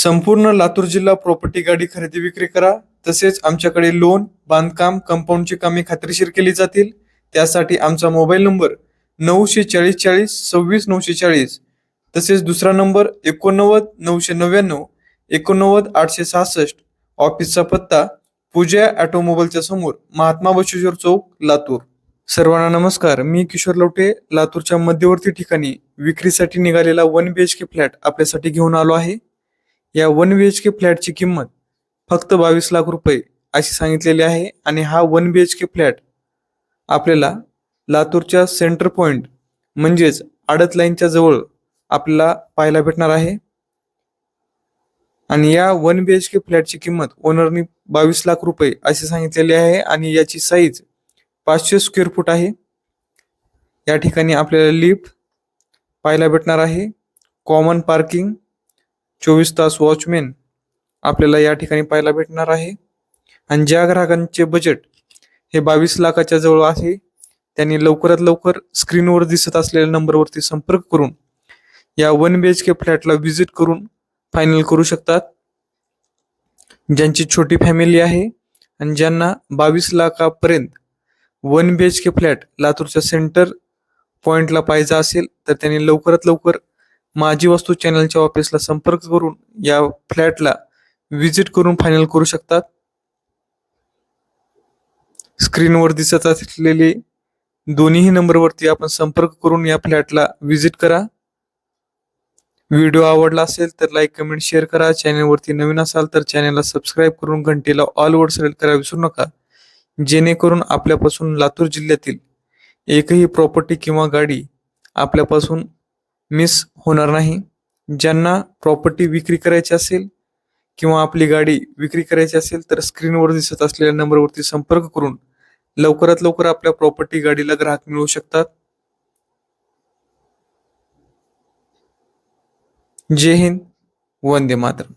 संपूर्ण लातूर जिल्हा प्रॉपर्टी गाडी खरेदी विक्री करा. तसेच आमच्याकडे लोन बांधकाम कंपाऊंडची कामे खात्रीशीर केली जातील. त्यासाठी आमचा मोबाईल नंबर नऊशे चाळीस चाळीस सव्वीस नऊशे चाळीस. तसेच दुसरा नंबर एकोणनव्वद नऊशे नव्याण्णव एकोणनव्वद आठशे सहासष्ट. ऑफिसचा पत्ता पूजा ऑटोमोबाईलच्या समोर महात्मा बशेश्वर चौक लातूर. सर्वांना नमस्कार मी किशोर लवटे लातूरच्या मध्यवर्ती ठिकाणी विक्रीसाठी निघालेला one B H K flat आपल्यासाठी घेऊन आलो आहे. या वन बी एच के फ्लॅटची किंमत फक्त बावीस लाख रुपये अशी सांगितलेली आहे आणि हा one B H K flat आपल्याला लातूरच्या सेंटर पॉईंट म्हणजेच आडत लाईनच्या जवळ आपल्याला पाहायला भेटणार आहे. आणि या वन बी एच के फ्लॅटची किंमत ओनरनी बावीस लाख रुपये अशी सांगितलेली आहे आणि याची साईज पाचशे स्क्वेअर फूट आहे. या ठिकाणी आपल्याला लिफ्ट पाहायला भेटणार आहे. कॉमन पार्किंग चोवीस तास वॉचमॅन आपल्याला या ठिकाणी पाहायला भेटणार आहे. आणि ज्या ग्राहकांचे बजेट हे बावीस लाखाच्या जवळ आहे त्यांनी लवकरात लवकर स्क्रीनवर दिसत असलेल्या नंबरवरती संपर्क करून या वन बी एच के फ्लॅटला व्हिजिट करून फायनल करू शकतात. ज्यांची छोटी फॅमिली आहे आणि ज्यांना बावीस लाखापर्यंत one B H K flat लातूरच्या सेंटर पॉइंटला पाहिजे असेल तर त्यांनी लवकरात लवकर माझी वस्तू चॅनलच्या ऑफिसला संपर्क करून या फ्लॅटला व्हिजिट करून फायनल करू शकतात. स्क्रीनवर दिसत असलेले दोन्हीही नंबरवरती आपण संपर्क करून या फ्लॅटला व्हिजिट करा. व्हिडिओ आवडला असेल तर लाईक कमेंट शेअर करा. चॅनलवरती नवीन असाल तर चॅनलला सबस्क्राईब करून घंटेला ऑल वर सिलेक्ट करा विसरू नका. जेणेकरून आपल्यापासून लातूर जिल्ह्यातील एकही प्रॉपर्टी किंवा गाडी आपल्यापासून मिस होणार नाही. ज्यांना प्रॉपर्टी विक्री करायची असेल किंवा आपली गाडी विक्री करायची असेल तर स्क्रीनवर दिसत असलेल्या नंबरवरती संपर्क करून लवकरात लवकर आपल्या प्रॉपर्टी गाडीला ग्राहक मिळवू शकतात. जय हिंद वंदे मातरम.